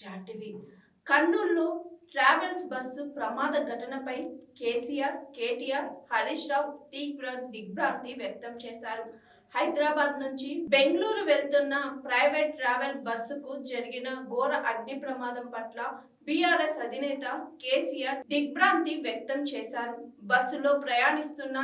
జాటివి కర్నూలులో travels bus ప్రమాద ఘటనపై కేసీఆర్ కేటీఆర్ హరీష్ రావు తీవ్ర దిగ్భ్రాంతి వ్యక్తం చేశారు. హైదరాబాద్ నుంచి బెంగళూరు వెళ్తున్న ప్రైవేట్ ట్రావెల్ బస్సుకు జరిగిన ఘోర అగ్ని ప్రమాదం పట్ల బీఆర్ఎస్ అధినేత కేసీఆర్ దిగ్భ్రాంతి వ్యక్తం చేశారు. బస్సులో ప్రయాణిస్తున్న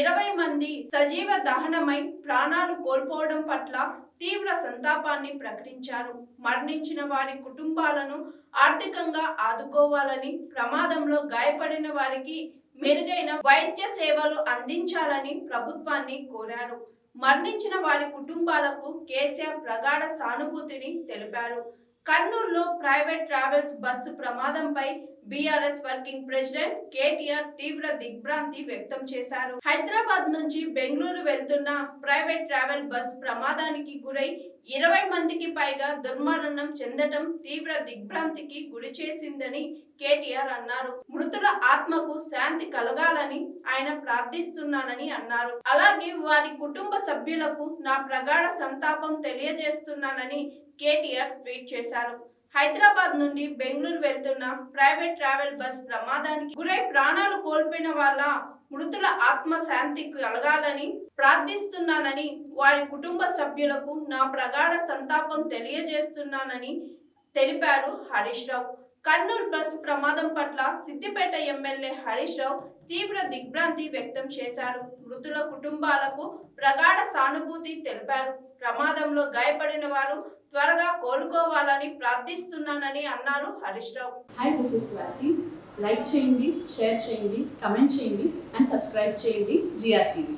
ఇరవై మంది సజీవ దహనమై ప్రాణాలు కోల్పోవడం పట్ల తీవ్ర సంతాపాన్ని ప్రకటించారు. మరణించిన వారి కుటుంబాలను ఆర్థికంగా ఆదుకోవాలని ప్రమాదంలో గాయపడిన వారికి మెరుగైన వైద్య సేవలు అందించాలని ప్రభుత్వాన్ని కోరారు. మరణించిన వారి కుటుంబాలకు కేసీఆర్ ప్రగాఢ సానుభూతిని తెలిపారు. కర్నూలులో ప్రైవేట్ ట్రావెల్స్ బస్సు ప్రమాదంపై బీఆర్ఎస్ వర్కింగ్ ప్రెసిడెంట్ కేటీఆర్ తీవ్ర దిగ్భ్రాంతి వ్యక్తం చేశారు. హైదరాబాద్ నుంచి బెంగళూరు వెళ్తున్న ప్రైవేట్ ట్రావెల్ బస్ ప్రమాదానికి గురై ఇరవై మందికి పైగా దుర్మరణం చెందడం తీవ్ర దిగ్భ్రాంతికి గురి చేసిందని కేటీఆర్ అన్నారు. మృతుల ఆత్మకు శాంతి కలగాలని ఆయన ప్రార్థిస్తున్నానని అన్నారు. అలాగే వారి కుటుంబ సభ్యులకు నా ప్రగాఢ సంతాపం తెలియజేస్తున్నానని కేటీఆర్ ట్వీట్ చేశారు. హైదరాబాద్ నుండి బెంగళూరు వెళ్తున్న ప్రైవేట్ ట్రావెల్ బస్ ప్రమాదానికి గురై ప్రాణాలు కోల్పోయిన వాళ్ళ మృతుల ఆత్మ శాంతి కలగాలని ప్రార్థిస్తున్నానని వారి కుటుంబ సభ్యులకు నా ప్రగాఢ సంతాపం తెలియజేస్తున్నానని తెలిపారు హరీష్ రావు. కర్నూలు బస్సు ప్రమాదం పట్ల సిద్దిపేట ఎమ్మెల్యే హరీష్ రావు తీవ్ర దిగ్భ్రాంతి వ్యక్తం చేశారు. మృతుల కుటుంబాలకు ప్రగాఢ సానుభూతి తెలిపారు. ప్రమాదంలో గాయపడిన వారు త్వరగా కోలుకోవాలని ప్రార్థిస్తున్నానని అన్నారు Harish Rao. Hi this is Swathi like చేయండి షేర్ చేయండి కమెంట్ చేయండి అండ్ సబ్స్క్రైబ్ చేయండి జిఆర్టీవీ